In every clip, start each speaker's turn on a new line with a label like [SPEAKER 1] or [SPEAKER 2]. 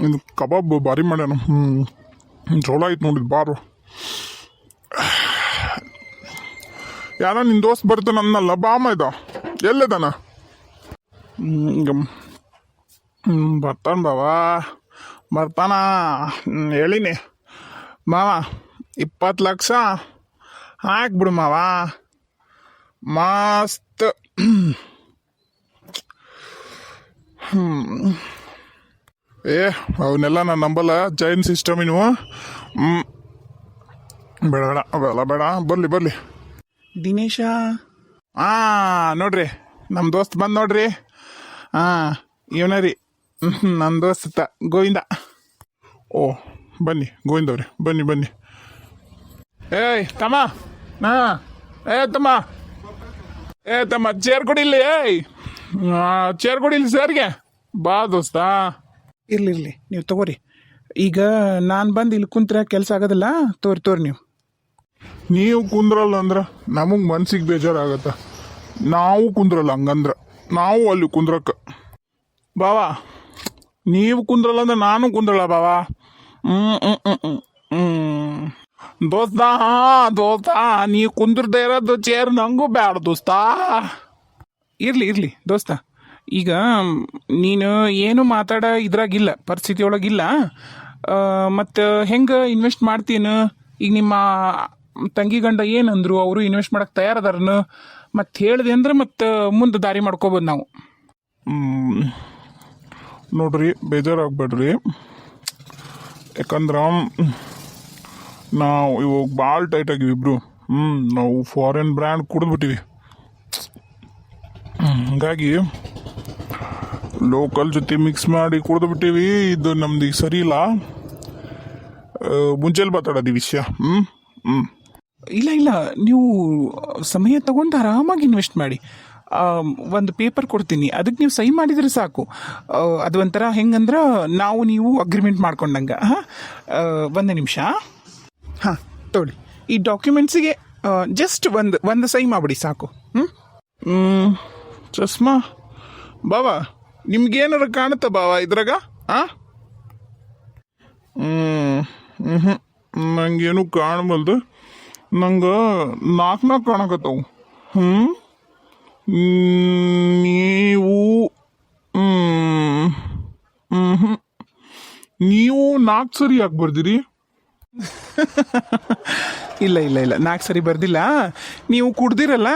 [SPEAKER 1] ಇದು ಕಬಾಬ್ ಭಾರಿ ಮಾಡ್ಯಾನ. ಹ್ಞೂ ಚಲೋ ಆಯ್ತು ನೋಡಿದ್ದು ಬಾರು. ಯಾರೋ ನಿನ್ನ ದೋಸ್ತ್ ಬರ್ತಾನ ಅನ್ನಲ್ಲ ಬಾಮ ಇದ. ಎಲ್ಲದಾನ ಹ್ಞೂ ಬರ್ತಾನ ಬಾವಾ. ಬರ್ತಾನ. ಹೇಳಿನಿ. ಮಾವ, ಇಪ್ಪತ್ತು ಲಕ್ಷ ಹಾಕ್ಬಿಡು ಮಾವ. ಮಸ್ತ್. ಏ ಅವನ್ನೆಲ್ಲ ನಾನು ನಂಬಲ್ಲ. ಜೈನ್ ಸಿಸ್ಟಮ್ ಇನ್ನು ಹ್ಮ್. ಬೇಡ ಬೇಡ ಅವೆಲ್ಲ ಬೇಡ. ಬರ್ಲಿ ಬರ್ಲಿ. ದಿನೇಶ? ಆ ನೋಡ್ರಿ. ನಮ್ಮ ದೋಸ್ತ್ ಬಂದು ನೋಡ್ರಿ. ಹಾಂ ಇವನ ರೀ. ನನ್ನ ದೋಸ್ತ ಗೋವಿಂದ. ಓ ಬನ್ನಿ ಗೋವಿಂದವ್ರಿ ಬನ್ನಿ ಬನ್ನಿ. ಏಯ್ ತಮ್ಮ. ಹಾಂ. ಏ ತಮ್ಮ. ಏ ತಮ್ಮ ಚೇರ್ ಕೊಡಿಲ್ಲ ಏಯ್. ಚೇರ್ ಕೊಡಿಲಿ ಸರ್ಗೆ ಬಾ ದೋಸ್ತ.
[SPEAKER 2] ಇರ್ಲಿ ಇರ್ಲಿ. ನೀವು ತಗೋರಿ. ಈಗ ನಾನು ಬಂದು ಇಲ್ಲಿ ಕುಂತ್ರೆ ಕೆಲಸ ಆಗೋದಿಲ್ಲ? ತೋರಿ ತೋರಿ ನೀವು.
[SPEAKER 1] ನೀವು ಕುಂದ್ರಲ್ಲ ಅಂದ್ರೆ ನಮಗೆ ಮನ್ಸಿಗೆ ಬೇಜಾರಾಗತ್ತ. ನಾವು ಕುಂದ್ರಲ್ಲ ಹಂಗಂದ್ರೆ. ನಾವು ಅಲ್ಲಿ ಕುಂದ್ರಕ್ಕ. ಬಾವಾ ನೀವು ಕುಂದ್ರಲ್ಲ ಅಂದ್ರೆ ನಾನು ಕುಂದ್ರಲ್ಲ ಬಾವಾ? ದೋಸ್ತ ಹಾ ದೋಸ್ತ ನೀವು ಕುಂದ್ರದೇ ಇರೋದು ಚೇರ್ ನಂಗೂ ಬ್ಯಾಡ ದೋಸ್ತ.
[SPEAKER 2] ಇರ್ಲಿ ಇರ್ಲಿ, ದೋಸ್ತ. ಈಗ ನೀನು ಏನು ಮಾತಾಡ ಇದ್ರಾಗಿಲ್ಲ, ಪರಿಸ್ಥಿತಿ ಒಳಗಿಲ್ಲ. ಮತ್ತು ಹೆಂಗೆ ಇನ್ವೆಸ್ಟ್ ಮಾಡ್ತೀನಿ? ಈಗ ನಿಮ್ಮ ತಂಗಿ ಗಂಡ ಏನಂದ್ರು ಅವರು ಇನ್ವೆಸ್ಟ್ ಮಾಡಕ್ಕೆ ತಯಾರದಾರನು? ಮತ್ತು ಹೇಳಿದೆ ಅಂದ್ರೆ ಮತ್ತು ಮುಂದೆ ದಾರಿ ಮಾಡ್ಕೋಬೋದು ನಾವು.
[SPEAKER 1] ನೋಡ್ರಿ, ಬೇಜಾರಾಗ್ಬೇಡ್ರಿ. ಯಾಕಂದ್ರೆ ನಾವು ಇವಾಗ ಭಾಳ ಟೈಟ್ ಆಗಿವಿ ಇಬ್ರು. ಹ್ಞೂ ನಾವು ಫಾರಿನ್ ಬ್ರ್ಯಾಂಡ್ ಕುಡಿದ್ಬಿಟ್ಟಿವಿ. ಹಂಗಾಗಿ ಲೋಕಲ್ ಜೊತೆ ಮಿಕ್ಸ್ ಮಾಡಿ ಕುಡಿದು ಬಿಟ್ಟಿವಿ. ಇದು ನಮ್ದು ಈಗ ಸರಿ ಇಲ್ಲ. ಮುಂಚೆಲಿ ಮಾತಾಡೋದು ಈ ವಿಷಯ. ಹ್ಞೂ ಹ್ಞೂ
[SPEAKER 2] ಇಲ್ಲ ಇಲ್ಲ. ನೀವು ಸಮಯ ತಗೊಂಡು ಆರಾಮಾಗಿ ಇನ್ವೆಸ್ಟ್ ಮಾಡಿ. ಒಂದು ಪೇಪರ್ ಕೊಡ್ತೀನಿ. ಅದಕ್ಕೆ ನೀವು ಸಹಿ ಮಾಡಿದರೆ ಸಾಕು. ಅದು ಒಂಥರ ಹೆಂಗಂದ್ರೆ ನಾವು ನೀವು ಅಗ್ರಿಮೆಂಟ್ ಮಾಡ್ಕೊಂಡಂಗೆ. ಹಾಂ? ಒಂದು ನಿಮಿಷ. ಹಾಂ ತಗೊಳ್ಳಿ. ಈ ಡಾಕ್ಯುಮೆಂಟ್ಸಿಗೆ ಜಸ್ಟ್ ಒಂದು ಒಂದು ಸಹಿ ಮಾಡಿಬಿಡಿ ಸಾಕು. ಹ್ಞೂ
[SPEAKER 1] ಚಸ್ಮಾ? ಬಾವಾ ನಿಮ್ಗೇನಾರ ಕಾಣುತ್ತ ಬಾವ ಇದ್ರಾಗ? ಆ? ಹ್ಮ್ ಹ್ಮ್ ನಂಗೇನು ಕಾಣಬಲ್ದು. ನಂಗೆ ನಾಲ್ಕು ನಾಲ್ಕು ಕಾಣಕತ್ತವು. ಹ್ಞೂ ನೀವು ಹ್ಞೂ. ನೀವು ನಾಲ್ಕು ಸರಿ ಯಾಕೆ ಬರ್ದಿರಿ?
[SPEAKER 2] ಇಲ್ಲ ಇಲ್ಲ ಇಲ್ಲ ನಾಲ್ಕು ಸರಿ ಬರ್ದಿಲ್ಲ. ನೀವು ಕುಡ್ದಿರಲ್ಲ?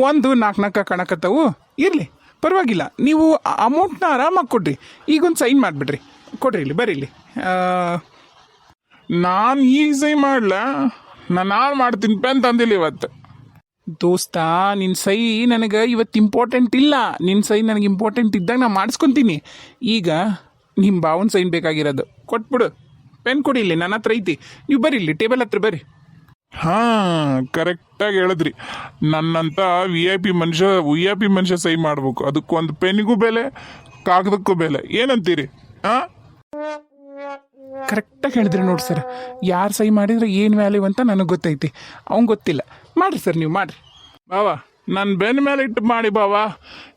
[SPEAKER 2] ಒಂದು ನಾಲ್ಕು ನಾಲ್ಕು ಕಣಕತ್ತವು ಇರಲಿ. ಪರವಾಗಿಲ್ಲ. ನೀವು ಅಮೌಂಟ್ನ ಆರಾಮಾಗಿ ಕೊಡ್ರಿ. ಈಗೊಂದು ಸೈನ್ ಮಾಡಿಬಿಡ್ರಿ. ಕೊಡ್ರಿ ಇಲ್ಲಿ ಆ,
[SPEAKER 1] ನಾನು ಈಗ ಸೈನ್ ಮಾಡಲ. ನಾನು ಆರು ಮಾಡ್ತೀನಿ ಪೆನ್ ತಂದಿಲ್ಲ ಇವತ್ತು.
[SPEAKER 2] ದೋಸ್ತ ನಿನ್ನ ಸೈ ನನಗೆ ಇವತ್ತು ಇಂಪಾರ್ಟೆಂಟ್ ಇಲ್ಲ. ನಿನ್ನ ಸೈ ನನಗೆ ಇಂಪಾರ್ಟೆಂಟ್ ಇದ್ದಾಗ ನಾನು ಮಾಡಿಸ್ಕೊತೀನಿ. ಈಗ ನಿಮ್ಮ ಭಾವನ ಸೈನ್ ಬೇಕಾಗಿರೋದು. ಕೊಟ್ಬಿಡು. ಪೆನ್ ಕೊಡಿ ಇಲ್ಲಿ ನನ್ನ ಹತ್ರ ಐತಿ. ನೀವು ಬರ್ರಿ ಇಲ್ಲಿ ಟೇಬಲ್ ಹತ್ರ ಬರ್ರಿ.
[SPEAKER 1] ಹಾ ಕರೆಕ್ಟಾಗಿ ಹೇಳಿದ್ರಿ. ನನ್ನಂತ ವಿ ಐ ಪಿ ಮನುಷ್ಯ ವಿ ಐ ಪಿ ಮನುಷ್ಯ ಸಹಿ ಮಾಡ್ಬೇಕು. ಅದಕ್ಕೊಂದು ಪೆನ್ನಿಗೂ ಬೆಲೆ ಕಾಗದಕ್ಕೂ ಬೆಲೆ. ಏನಂತೀರಿ? ಹಾ
[SPEAKER 2] ಕರೆಕ್ಟಾಗಿ ಹೇಳಿದ್ರಿ ನೋಡಿ ಸರ್ ಯಾರು ಸಹಿ ಮಾಡಿದ್ರೆ ಏನು ವ್ಯಾಲ್ಯೂ ಅಂತ ನನಗೆ ಗೊತ್ತೈತಿ. ಅವ್ನು ಗೊತ್ತಿಲ್ಲ. ಮಾಡಿರಿ ಸರ್ ನೀವು ಮಾಡಿರಿ.
[SPEAKER 1] ಬಾವಾ ನನ್ನ ಬೆನ್ನ ಮೇಲೆ ಇಟ್ಟು ಮಾಡಿ ಬಾವಾ.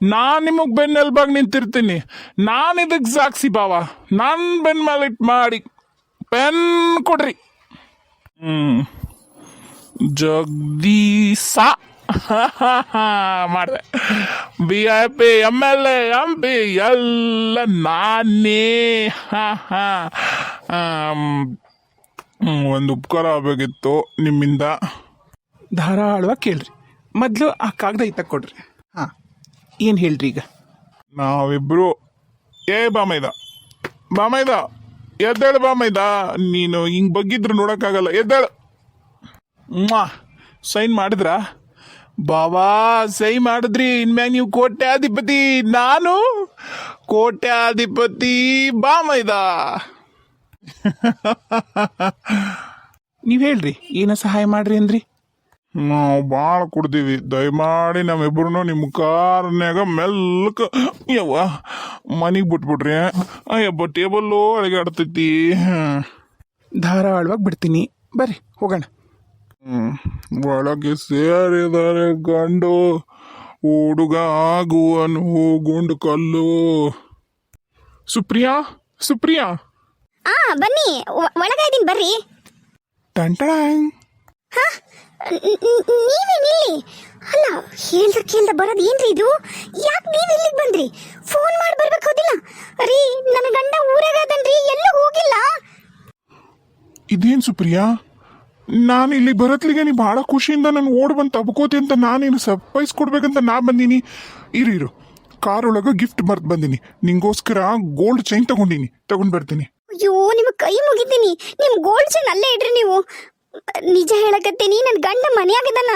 [SPEAKER 1] ನಾನು ನಿಮಗೆ ಬೆನ್ನೆಲ್ಬಾಗಿ ನಿಂತಿರ್ತೀನಿ. ನಾನು ಇದಕ್ಕೆ ಸಾಕ್ಸಿ ಬಾವಾ. ನನ್ನ ಬೆನ್ನ ಮೇಲೆ ಇಟ್ಟು ಮಾಡಿ ಪೆನ್ ಕೊಡ್ರಿ. ಹ್ಮ್. ಜಗದೀಶ. ಮಾಡಿದೆ. B I P M L A M P ಎಲ್ಲ ನಾನೇ. ಒಂದು ಉಪಕಾರ ಆಗಬೇಕಿತ್ತು ನಿಮ್ಮಿಂದ.
[SPEAKER 2] ಧಾರಾಳವಾಗಿ ಕೇಳ್ರಿ. ಮೊದಲು ಆ ಕಾಗದ ಇತ್ತ ಕೊಡ್ರಿ. ಹಾಂ. ಏನು ಹೇಳ್ರಿ ಈಗ?
[SPEAKER 1] ನಾವಿಬ್ರು ಏ ಬಾಮೈದ. ಬಾಮೈದ ಎದ್ದೇಳು ಬಾಮೈದ. ನೀನು ಹಿಂಗೆ ಬಗ್ಗಿದ್ರು ನೋಡೋಕ್ಕಾಗಲ್ಲ. ಎದ್ದೇಳು. ಮ್ವಾ. ಸೈನ್ ಮಾಡಿದ್ರ? ಬಾಬಾ ಸೈ ಮಾಡಿದ್ರಿ. ಇನ್ಮ್ಯಾಗ ನೀವು ಕೋಟ್ಯಾಧಿಪತಿ. ನಾನು ಕೋಟ್ಯಾಧಿಪತಿ ಬಾಮೈದ.
[SPEAKER 2] ನೀವು ಹೇಳ್ರಿ ಏನ ಸಹಾಯ ಮಾಡ್ರಿ ಅಂದ್ರಿ?
[SPEAKER 1] ನಾವು ಭಾಳ ಕೊಡ್ತೀವಿ ದಯಮಾಡಿ ನಮ್ಮಿಬ್ರು ನಿಮ್ಮ ಕಾರ್ನ್ಯಾಗ ಮೆಲ್ಲಕ ಯವ್ವ ಮನೆಗೆ ಬಿಟ್ಬಿಡ್ರಿ. ಅಯ್ಯಬ್ಬ ಟೇಬಲ್ಲು ಅಳಿಗಾಡ್ತೈತಿ ಆಡ್ತೈತಿ.
[SPEAKER 2] ಧಾರಾಳವಾಗಿ ಬಿಡ್ತೀನಿ. ಬರ್ರಿ ಹೋಗೋಣ.
[SPEAKER 1] ಒಳಗೆ ಸೇರಿದರೆ ಗಂಡು ಹುಡುಗ ಆಗುವನು ಗುಂಡು ಕಲ್ಲು. ಸುಪ್ರಿಯಾ ಸುಪ್ರಿಯಾ.
[SPEAKER 3] ಆ ಬನ್ನಿ ಒಳಗ ಇದೀನಿ ಬರ್ರಿ.
[SPEAKER 1] ಟಂಟಡಾಂಗ್
[SPEAKER 3] ಹಾ ನೀವೇ ನಿಲ್ಲಿ ಅಲ್ಲ ಹೇಳ್ದ ಕೇಳ್ದ ಬರೋದು ಏನ್ರಿ ಇದು? ಯಾಕೆ ನೀವ್ ಇಲ್ಲಿಗೆ ಬಂದ್ರಿ? ಫೋನ್ ಮಾಡಿ ಬರ್ಬೇಕು ಹೋದಿಲ್ಲ? ರೀ ನನ್ನ ಗಂಡ ಊರಾಗದನ್ರಿ ಎಲ್ಲೂ ಹೋಗಿಲ್ಲ.
[SPEAKER 1] ಇದೇನ್ ಸುಪ್ರಿಯಾ? ನಾನು ಇಲ್ಲಿ ಬರತ್ಲಿಗೆ ನೀ ಬಹಳ ಖುಷಿಯಿಂದ ನಾನು ಓಡ್ ಬಂದು ತಬ್ಕೋತಿ ಅಂತ ನಾನೇನು ಸರ್ಪ್ರೈಸ್ ಕೊಡ್ಬೇಕಂತ ನಾ ಬಂದೀನಿ. ಇರು ಇರು. ಕಾರ್ ಒಳಗೆ ಗಿಫ್ಟ್ ಮರ್ತ್ ಬಂದೀನಿ. ನಿಂಗೋಸ್ಕರ ಗೋಲ್ಡ್ ಚೈನ್ ತಗೊಂಡಿನಿ. ತಗೊಂಡ್ ಬರ್ತೀನಿ.
[SPEAKER 3] ಅಯ್ಯೋ ನಿಮ್ಗೆ ಕೈ ಮುಗಿದೀನಿ ನಿಮ್ ಗೋಲ್ಡ್ ಚೈನ್ ಅಲ್ಲೇ ಇಡ್ರಿ ನೀವು. ನಿಜ ಹೇಳಕತ್ತೀನಿ ನನ್ನ ಗಂಡ ಮನೆಯಾಗದನ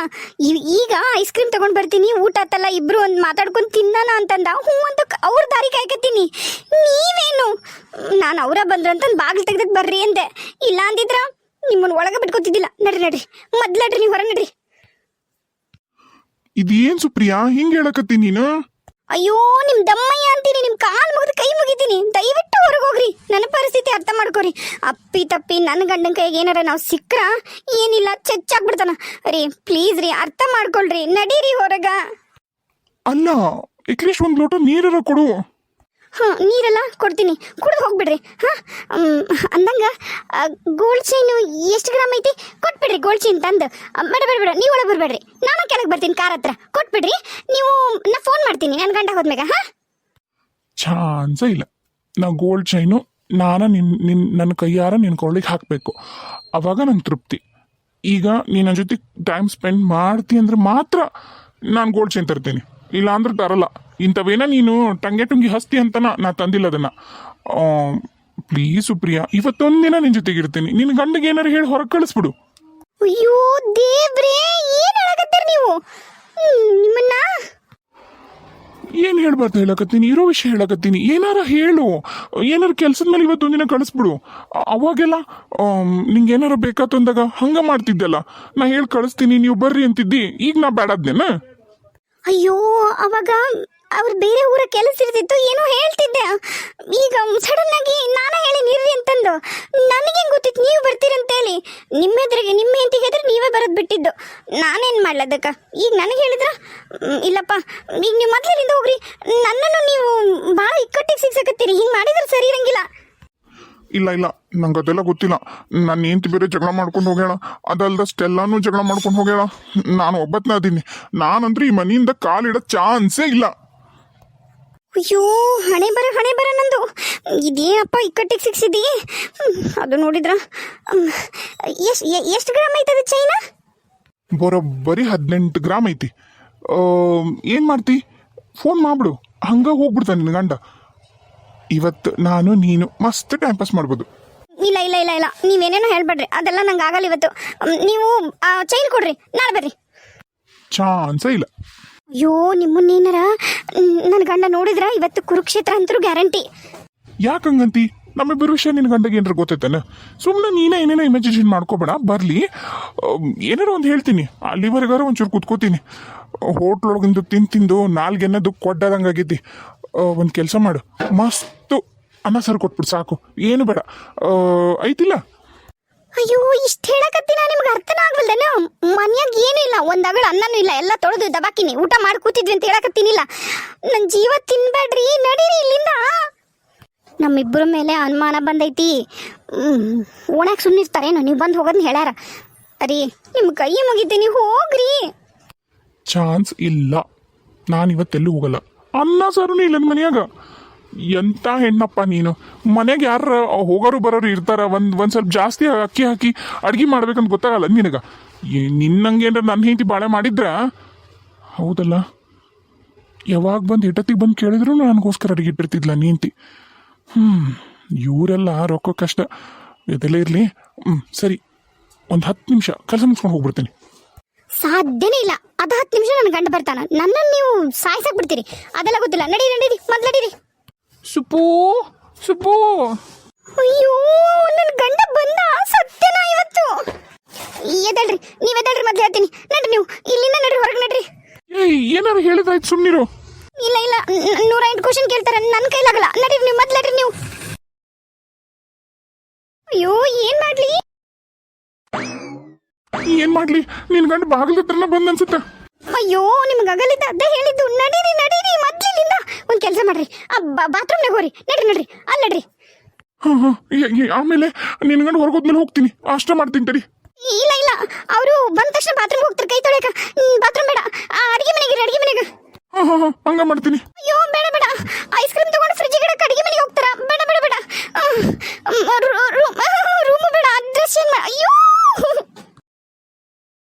[SPEAKER 3] ಈಗ ಐಸ್ ಕ್ರೀಮ್ ತಗೊಂಡ್ ಬರ್ತೀನಿ. ಊಟ ಆತಲ್ಲ, ಇಬ್ರು ಒಂದ್ ಮಾತಾಡ್ಕೊಂಡ್ ತಿನ್ನಾನ ಅಂತಂದ. ಹ್ಞೂ ಅಂತ ಅವ್ರ ದಾರಿ ಕಾಯ್ಕತ್ತೀನಿ ನೀವೇನು? ನಾನು ಅವರ ಬಂದ್ರಂತ ಬಾಗಿಲು ತೆಗ್ದಕ್ ಬರ್ರಿ ಅಂದೆ. ಇಲ್ಲ ಅಂದಿದ್ರ ನಿಮ್ಮನ್ನ ಒಳಗೆ ಬಿಟ್ಕೊತಿದ್ದಿಲ್ಲ. ನಡ್ರಿ ನಡ್ರಿ. ಮೊದ್ಲಡ್ರಿ ನೀವು ಹೊರ ನಡ್ರಿ.
[SPEAKER 1] ಇದೇನ್ ಸುಪ್ರಿಯಾ? ಹಿಂಗ್ ಹೇಳಕತ್ತಿ ನೀನು?
[SPEAKER 3] ಅಯ್ಯೋ ನಿಮ್ ದಮ್ಮಯ್ಯ ಅಂತೀನಿ. ನಿಮ್ ಕಾಲ್ ಮುಗಿದು ಕೈ ಮುಗಿತೀನಿ. ದಯವಿಟ್ಟು ಹೊರಗೆ ಹೋಗ್ರಿ. ನನ್ನ ಪರಿಸ್ಥಿತಿ ಅರ್ಥ ಮಾಡ್ಕೋರಿ. ಅಪ್ಪಿ ತಪ್ಪಿ ನನ್ನ ಗಂಡನ ಕೈಗೆ ಏನಾರ ನಾವು ಸಿಕ್ಕ್ರ ಏನಿಲ್ಲ ಚೆಚ್ಚಾಕ್ಬಿಡ್ತಾನ ರೀ ಪ್ಲೀಸ್ ರೀ ಅರ್ಥ ಮಾಡ್ಕೊಳ್ರಿ. ನಡೀರಿ ಹೊರಗ.
[SPEAKER 1] ಅಲ್ಲ ಎಕ್ಲೇಶ್ ಒಂದ್ ಲೋಟ ನೀರರ ಕೊಡು.
[SPEAKER 3] ಹಾ, ನೀರೆಲ್ಲ ಕೊಡ್ತೀನಿ. ಕುಡಿದು ಹೋಗ್ಬಿಡ್ರಿ. ಹಾಂ ಅಂದಂಗೆ ಗೋಲ್ಡ್ ಚೈನು ಎಷ್ಟು ಗ್ರಾಮ್ ಐತಿ? ಕೊಟ್ಬಿಡ್ರಿ ಗೋಲ್ಡ್ ಚೈನ್ ತಂದು. ಬೇಡ ಬೇಡ ಬೇಡ, ನೀವು ಒಳಗೆ ಬರಬೇಡ್ರಿ. ನಾನು ಕೆಳಗೆ ಬರ್ತೀನಿ ಕಾರ್ ಹತ್ರ. ಕೊಟ್ಬಿಡ್ರಿ. ನೀವು, ನಾ ಫೋನ್ ಮಾಡ್ತೀನಿ. ನನ್ನ ಗಂಡ ಹೋದ್ಮ್ಯಾಗ ಹಾಂ?
[SPEAKER 1] ಚಾನ್ಸ ಇಲ್ಲ. ನಾ ಗೋಲ್ಡ್ ಚೈನು ನಾನು ನಿನ್ ನಿನ್, ನನ್ನ ಕೈಯಾರ ನಿನ್ನ ಕೊಳ್ಳಿಗೆ ಹಾಕಬೇಕು. ಅವಾಗ ನಂಗೆ ತೃಪ್ತಿ. ಈಗ ನೀನು ನನ್ನ ಜೊತೆ ಟೈಮ್ ಸ್ಪೆಂಡ್ ಮಾಡ್ತಿ ಅಂದ್ರೆ ಮಾತ್ರ ನಾನು ಗೋಲ್ಡ್ ಚೈನ್ ತರ್ತೀನಿ. ಇಲ್ಲ ಅಂದ್ರೆ ತರಲ್ಲ. ಇಂಥವೇನ ನೀನು ಟಂಗೆ ಟುಂಗಿ ಹಸ್ತಿ ಅಂತನ ನಾ ತಂದಿಲ್ಲ ಅದನ್ನ. ಪ್ಲೀಸ್ ಸುಪ್ರಿಯಾ ಇವತ್ತೊಂದಿನ ನಿನ್ ಜೊತೆಗೆ ಇರ್ತೀನಿ. ನಿನ್ ಗಂಡಿಗೆ ಏನಾರು ಹೇಳಿ ಹೊರಗೆ ಕಳಿಸ್ಬಿಡು.
[SPEAKER 3] ಅಯ್ಯೋ ದೇವ್ರೇ ಏನ್ ಹೇಳಕತ್ತೀರಿ ನೀವು? ನಿಮ್ಮನ್ನ?
[SPEAKER 1] ಏನ್ ಹೇಳ್ಬಾರ್ದು ಹೇಳಕತ್ತೀನಿ? ಇರೋ ವಿಷಯ ಹೇಳಕತ್ತೀನಿ. ಏನಾರ ಹೇಳು. ಏನಾರ ಕೆಲ್ಸದ ಮೇಲೆ ಇವತ್ತೊಂದಿನ ಕಳಿಸ್ಬಿಡು. ಅವಾಗೆಲ್ಲ ನಿಂಗೆ ಏನಾರ ಬೇಕಾತಂದಾಗ ಹಂಗ ಮಾಡ್ತಿದ್ದಲ್ಲ. ನಾ ಹೇಳಿ ಕಳಿಸ್ತೀನಿ ನೀವು ಬರ್ರಿ ಅಂತಿದ್ದಿ. ಈಗ ನಾ ಬೇಡಾದ್ನೇನ
[SPEAKER 3] ಅಯ್ಯೋ, ಅವಾಗ ಅವ್ರು ಬೇರೆ ಊರ ಕೆಲಸ ಇರ್ತಿತ್ತು ಏನೋ ಹೇಳ್ತಿದ್ದೆ. ಈಗ ಸಡನ್ ಆಗಿ ನಾನೇ ಹೇಳಿ ನಿರ್ರಿ ಅಂತಂದು. ನನಗೇನು ಗೊತ್ತಿತ್ತು? ನೀವು ಬರ್ತೀರಂತೇಳಿ ನಿಮ್ಮ ಎದುರಿಗೆ, ನಿಮ್ಮ ಹೆಂಡತಿಗೆ ಎದುರು ನೀವೇ ಬರೋದು ಬಿಟ್ಟಿದ್ದು. ನಾನೇನು ಮಾಡ್ಲದಕ್ಕ ಈಗ ನನಗೆ ಹೇಳಿದ್ರ? ಇಲ್ಲಪ್ಪ. ಈಗ ನೀವು ಮೊದಲಿಂದ ಹೋಗ್ರಿ. ನನ್ನನ್ನು ನೀವು ಭಾಳ ಇಕ್ಕಟ್ಟಿಗೆ ಸಿಗ್ಸಕತ್ತೀರಿ. ಹಿಂಗೆ ಮಾಡಿದ್ರೆ ಸರಿ ಇರಂಗಿಲ್ಲ.
[SPEAKER 1] ಇಲ್ಲ ಇಲ್ಲ. ನಂಗೆ ಅದೆಲ್ಲ ಗೊತ್ತಿಲ್ಲ. ನನ್ನ ಹೆಂಡತಿ ಬೇರೆ ಜಗಳ ಮಾಡ್ಕೊಂಡು ಹೋಗ್ಯಾಳ. ಅದಲ್ದಷ್ಟೆಲ್ಲಾನು ಜಗಳ ಮಾಡ್ಕೊಂಡು ಹೋಗ್ಯಾಳ. ನಾನು ಒಬ್ಬತ್ನ ಅದೀನಿ. ನಾನಂದ್ರೆ ಈ ಮನೆಯಿಂದ ಕಾಲಿಡೋ ಚಾನ್ಸೇ ಇಲ್ಲ.
[SPEAKER 3] ಅಯ್ಯೋ ಹಣೆ ಬರ ಹಣೆ ಬರ ನಂದು. ಇದೇನಪ್ಪ ಇಕ್ಕಟ್ಟಿಗೆ ಸಿಕ್ಸಿದಿ ಅದು ನೋಡಿದ್ರ ಎಷ್ಟು ಎಷ್ಟು ಗ್ರಾಮ್ ಅದು ಚೈನಾ
[SPEAKER 1] ಬರೋಬ್ಬರಿ ಹದಿನೆಂಟು ಗ್ರಾಮ್ ಐತಿ. ಏನು ಮಾಡ್ತಿ? ಫೋನ್ ಮಾಡ್ಬಿಡು. ಹಂಗೆ ಹೋಗ್ಬಿಡ್ತಾನೆ ನಿನ್ನ ಗಂಡ. ಇವತ್ತು ನಾನು ನೀನು ಮಸ್ತ್ ಟೈಮ್ ಪಾಸ್ ಮಾಡ್ಬೋದು.
[SPEAKER 3] ಇಲ್ಲ ಇಲ್ಲ ಇಲ್ಲ ಇಲ್ಲ. ನೀವೇನೇನೋ ಹೇಳ್ಬೇಡ್ರಿ. ಅದೆಲ್ಲ ನಂಗೆ ಆಗಲ್ಲ ಇವತ್ತು. ಮ್, ನೀವು ಚೈನ್ ಕೊಡ್ರಿ. ನಾಳೆ ಬರ್ರಿ.
[SPEAKER 1] ಚಾನ್ಸೇ ಇಲ್ಲ.
[SPEAKER 3] ಅಯ್ಯೋ ನಿಮ್ಮನ್ನೇನಾರ ನನ್ನ ಗಂಡ ನೋಡಿದ್ರ? ಇವತ್ತು ಕುರುಕ್ಷೇತ್ರ ಅಂತರೂ ಗ್ಯಾರಂಟಿ
[SPEAKER 1] ಯಾಕೆ ಹಂಗಂತಿ? ನಮ್ಮಿಬ್ಬರ ವಿಷಯ ನಿನ್ನ ಗಂಡಗೆ ಏನಾರು ಗೊತ್ತೈತಾನ? ಸುಮ್ಮನೆ ನೀನೇ ಏನೇನೋ ಇಮ್ಯಾಜಿನೇಷನ್ ಮಾಡ್ಕೋಬೇಡ ಬರಲಿ. ಏನಾರು ಒಂದು ಹೇಳ್ತೀನಿ. ಅಲ್ಲಿವರೆಗಾರ ಒಂಚೂರು ಕುತ್ಕೋತೀನಿ. ಹೋಟ್ಲೊಳಗಿಂದು ತಿಂದು ತಿಂದು ನಾಲ್ಗೆನ್ನದು ಕೊಡ್ಡದಂಗೆ ಆಗೈತಿ ಒಂದು ಕೆಲಸ ಮಾಡು. ಮಸ್ತು ಅನ್ನ ಸಾರು ಕೊಟ್ಬಿಡು ಸಾಕು. ಏನು ಬೇಡ. ಐತಿಲ್ಲ
[SPEAKER 3] ಅಯ್ಯೋ ಇಷ್ಟ ಹೇಳಕತ್ತಿ ನಾ ನಿಮ್ಗೆ ಅರ್ಥನ ಆಗ್ವಲ್ದೇನು ಮನ್ಯಾಗ ಏನೂ ಇಲ್ಲ. ಒಂದು ಅಗಳ ಅನ್ನನೂ ಇಲ್ಲ. ಎಲ್ಲ ತೊಳೆದು ದಬಾಕಿನಿ. ಊಟ ಮಾಡಿ ಕೂತಿದ್ವಿ ಅಂತ ಹೇಳಕತ್ತೀನಿಲ್ಲ. ನನ್ನ ಜೀವ ತಿನ್ಬೇಡ್ರಿ. ನಡೀರಿ ಇಲ್ಲಿಂದ. ನಮ್ಮಿಬ್ಬರ ಮೇಲೆ ಅನುಮಾನ ಬಂದೈತಿ. ಓಣ್ಯಾಗ ಸುಮ್ಮನಿರ್ತಾರೇನು ನೀವು ಬಂದು ಹೋಗೋದನ್ನ ಹೇಳ್ಯಾರ. ಅರಿ ನಿಮ್ಮ ಕೈ ಮುಗಿತೀನಿ. ಹೋಗ್ರಿ.
[SPEAKER 1] ಚಾನ್ಸ್ ಇಲ್ಲ. ನಾನು ಇವತ್ತೆಲ್ಲೂ ಹೋಗಲ್ಲ. ಅನ್ನ ಸರ್ ಇಲ್ಲ ನನ್ನ ಮನ್ಯಾಗ. ಎಂಥ ಹೆಣ್ಣಪ್ಪ ನೀನು? ಮನೆಗೆ ಯಾರ ಹೋಗೋರು ಬರೋರು ಇರ್ತಾರ? ಒಂದು ಒಂದು ಸ್ವಲ್ಪ ಜಾಸ್ತಿ ಅಕ್ಕಿ ಹಾಕಿ ಅಡ್ಗೆ ಮಾಡ್ಬೇಕಂತ ಗೊತ್ತಾಗಲ್ಲ ನಿನಗೆ? ನಿನ್ನಂಗೇನ್ರ ನನ್ನ ಹೆಂಡತಿ ಬಾಳೆ ಮಾಡಿದ್ರ? ಹೌದಲ್ಲ. ಯಾವಾಗ ಬಂದು ಎಟತ್ತಿಗೆ ಬಂದು ಕೇಳಿದ್ರು ನನಗೋಸ್ಕರ ಅಡುಗೆ ಇಟ್ಟಿರ್ತಿದ್ಲ ನೀಂತಿ ಹ್ಞೂ ಇವರೆಲ್ಲ ರೊಕ್ಕ ಕಷ್ಟ. ಇದೆಲ್ಲ ಇರಲಿ. ಹ್ಞೂ ಸರಿ. ಒಂದು ಹತ್ತು ನಿಮಿಷ, ಕೆಲಸ ಮುಗಿಸ್ಕೊಂಡು ಹೋಗ್ಬಿಡ್ತೀನಿ.
[SPEAKER 3] ಸಾಧ್ಯನೇ ಇಲ್ಲ. ಹತ್ತು ನಿಮಿಷ ನನ್ನ ಗಂಡ ಬರ್ತಾನ. ನನ್ನನ್ನು ನೀವು ಸಾಯ್ಸಕ್ ಬಿಡ್ತೀರಿ. ಅದೆಲ್ಲ ಗೊತ್ತಿಲ್ಲ. ನಡೀರಿ ನಡೀರಿ. ಮೊದ್ಲು ನಡೀರಿ.
[SPEAKER 2] ಸುಪ್ಪು ಸುಪ್ಪು.
[SPEAKER 3] ಅಯ್ಯೋ ನನ್ನ ಗಂಡ ಬಂದ ಸತ್ಯನ ಇವತ್ತು. ಎದಳ್ರಿ ನೀವು ಎದಳ್ರಿ ಮೊದ್ಲು ಹೇಳ್ತೀನಿ. ನಡ್ರಿ ನೀವು. ಇಲ್ಲಿಂದ ನಡ್ರಿ ಹೊರಗೆ ನಡ್ರಿ.
[SPEAKER 1] ಏಯ್ ಏನಾರು ಹೇಳಿದಾಯ್ತು ಸುಮ್ಮನಿರು
[SPEAKER 3] ಇಲ್ಲ ಇಲ್ಲ. ನ- ನೂರ ಎಂಟು ಕ್ವಶನ್ ಕೇಳ್ತಾರೆ ನನ್ನ ಕೈಲಾಗಲ್ಲ ನಡೀರಿ ನೀವು. ಮೊದ್ಲು ನಡ್ರಿ ನೀವು. ಅಯ್ಯೋ ಏನ್ ಮಾಡ್ಲಿ?
[SPEAKER 1] ಏನ್ ಮಾಡ್ಲಿ? ನಿನ್ ಗಂಡ ಬಾಗಿಲ ಹತ್ರನ ಬಂದ್ ಅನ್ಸುತ್ತೆ.
[SPEAKER 3] ಅಯ್ಯೋ ನಿಮ್ಗೆ ಆಗಲಿದ್ದ ಅದೇ ಹೇಳಿದ್ದು. ನಡೀರಿ ನಡೀರಿ ಮೊದ್ಲಿಲ್ಲಿಂದ ಒಂದು ಕೆಲಸ ಮಾಡ್ರಿ. ಬಾತ್ರೂಮ್ನಾಗ ಹೋರಿ ನಡ್ರಿ ನಡ್ರಿ ಅಲ್ಲಿ ನಡ್ರಿ
[SPEAKER 1] ಹಾಂ ಹಾಂ ಆಮೇಲೆ ನಿನ್ಗಂಡು ಹೊರಗೋದ್ಮೇಲೆ ಹೋಗ್ತೀನಿ. ಅಷ್ಟ ಮಾಡ್ತೀನಿ ತಡಿ.
[SPEAKER 3] ಇಲ್ಲ ಇಲ್ಲ. ಅವರು ಬಂದ ತಕ್ಷಣ ಬಾತ್ರೂಮ್ ಹೋಗ್ತಾರೆ. ಕೈ ತೊಳೆಯಕ. ಬಾತ್ರೂಮ್ ಬೇಡ. ಅಡಿಗೆ ಮನೆಗೆ ಅಡಿಗೆ ಮನೆಗೆ.
[SPEAKER 1] ಹಾಂ ಹಾಂ ಹಾಂ ಹಂಗ ಮಾಡ್ತೀನಿ.
[SPEAKER 3] ಅಯ್ಯೋ ಬೇಡ ಬೇಡ. ಐಸ್ ಕ್ರೀಮ್ ತಗೊಂಡು ಫ್ರಿಜ್ ಗಿಡ ಅಡಿಗೆ ಮನೆಗೆ ಹೋಗ್ತಾರ. ಬೇಡ ಬೇಡ ಬೇಡ. ರೂಮ್ ಬೇಡ. ಅಡ್ರೆಸ್ ಅಯ್ಯೋ.